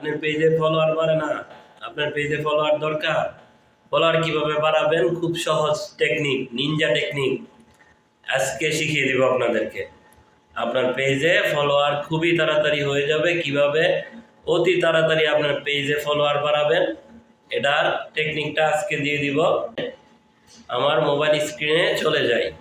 আপনার পেজে ফলোয়ার বাড়ে না। আপনার পেজে ফলোয়ার দরকার। ফলোয়ার কীভাবে বাড়াবেন? খুব সহজ টেকনিক নিনজা টেকনিক আজকে শিখিয়ে দিব আপনাদেরকে। আপনার পেজে ফলোয়ার খুবই তাড়াতাড়ি হয়ে যাবে। কীভাবে? অতি তাড়াতাড়ি আপনার পেজে ফলোয়ার বাড়াবেন। এটার টেকনিকটা আজকে দিয়ে দিব। আমার মোবাইল স্ক্রিনে চলে যাই।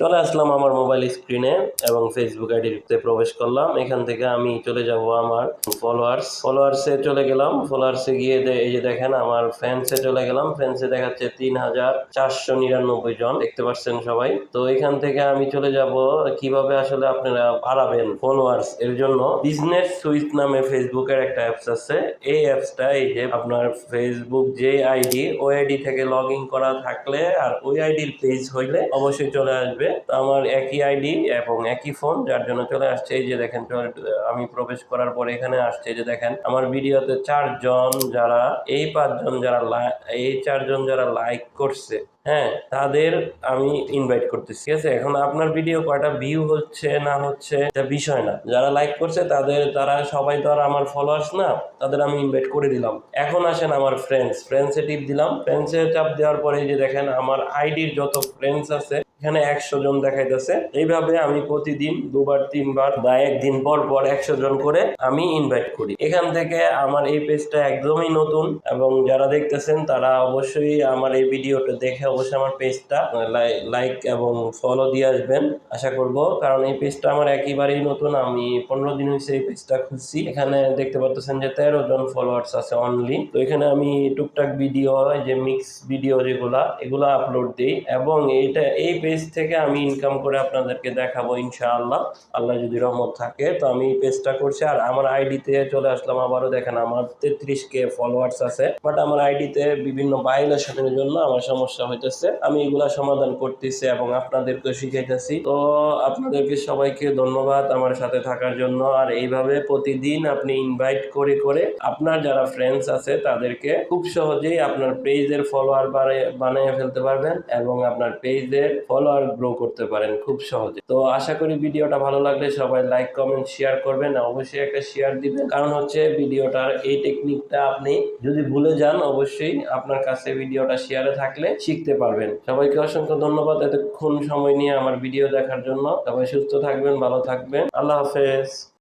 চলে আসলাম আমার মোবাইল স্ক্রিনে এবং ফেসবুক আইডিতে প্রবেশ করলাম। এখান থেকে আমি চলে যাব আমার ফলোয়ার্স ফলোয়ার্সে চলে গেলাম। ফলোয়ার্সে গিয়ে এই যে দেখেন, আমার ফ্যান্সে চলে গেলাম। ফ্যান্সে দেখাচ্ছে তিন হাজার চারশো নিরানব্বই জন। দেখতে পাচ্ছেন সবাই? তো এখান থেকে আমি চলে যাব কীভাবে আসলে আপনারা বাড়াবেন ফলোয়ার্স এর জন্য। বিজনেস সুইচ নামে ফেসবুকের একটা অ্যাপস আছে। এই অ্যাপসটা এই যে আপনার ফেসবুক যে আইডি ওই আইডি থেকে লগ ইন করা থাকলে আর ওই আইডির পেজ হইলে অবশ্যই চলে আসবে। তো আমার একই আইডি এবং একই ফোন, যার জন্য চলে আসছে এই যে দেখেন আমি প্রবেশ করার পরে এখানে আসছে যে দেখেন, আমার ভিডিওতে চারজন যারা, এই পাঁচজন যারা এই চারজন যারা লাইক করছে হ্যাঁ তাদের আমি ইনভাইট করতেছি। ঠিক আছে, এখন আপনার ভিডিও কয়টা ভিউ হচ্ছে, না হচ্ছে, এটা বিষয় না। যারা লাইক করছে, তাদের, তারা সবাই তো আর আমার ফলোয়ার্স না, তাদের আমি ইনভাইট করে দিলাম। এখন আসেন আমার ফ্রেন্ডস ফ্রেন্ডসে টিপ দিলাম। ফ্রেন্ডসে চাপ দেওয়ার পরে যে দেখেন, আমার আইডির যত ফ্রেন্ডস আছে এখানে একশো জন দেখাইতেছে। এইভাবে আমি প্রতিদিন দুবার, তিনবার বা একদিন পর পর একশো জন করে আমি ইনভাইট করি। এখান থেকে আমার এই পেজটা একদমই নতুন এবং যারা দেখতেছেন তারা অবশ্যই আমার এই ভিডিওটা দেখে অবশ্যই আমার পেজটা লাইক এবং ফলো দিয়ে আসবেন, আশা করব। কারণ এই পেজটা আমার একেবারেই নতুন। আমি পনেরো দিন হয়েছে এই পেজটা খুঁজছি। এখানে দেখতে পাচ্ছেন যে তেরো জন ফলোয়ার্স আছে অনলি তো এখানে আমি টুকটাক ভিডিও যে মিক্স ভিডিও যেগুলা, এগুলো আপলোড দিই এবং এইটা, এই পেজ থেকে আমি ইনকাম করে আপনাদেরকে দেখাবো ইনশাআল্লাহ। আল্লাহ যদি রহমত থাকে, তো আমি পেজটা করছি। আর আমার আইডিতে চলে আসলাম আবারও দেখেন, আমার তেত্রিশ কে ফলোয়ার্স আছে। বাট আমার আইডিতে বিভিন্ন ভাইলেশনের জন্য আমার সমস্যা হইতেছে। আমি এগুলা সমাধান করতেছি এবং আপনাদেরকে শিখাইতেছি। তো আপনাদেরকে সবাইকে ধন্যবাদ আমার সাথে থাকার জন্য। আর এইভাবে প্রতিদিন আপনি ইনভাইট করে করে আপনার যারা ফ্রেন্ডস আছে, তাদেরকে খুব সহজেই আপনার পেজের ফলোয়ার বানিয়ে ফেলতে পারবেন এবং আপনার পেজের ফলোয়ার গ্রো করতে পারেন খুব সহজে। তো আশা করি ভিডিওটা ভালো লাগলে সবাই লাইক কমেন্ট শেয়ার করবেন অবশ্যই একটা শেয়ার দিবেন। কারণ হচ্ছে ভিডিওটার এই টেকনিকটা আপনি যদি ভুলে যান, অবশ্যই আপনার কাছে ভিডিওটা শেয়ারে থাকলে শিখতে পারবেন। সবাইকে অসংখ্য ধন্যবাদ এতক্ষণ সময় নিয়ে আমার ভিডিও দেখার জন্য। সবাই সুস্থ থাকবেন, ভালো থাকবেন। আল্লাহ হাফেজ।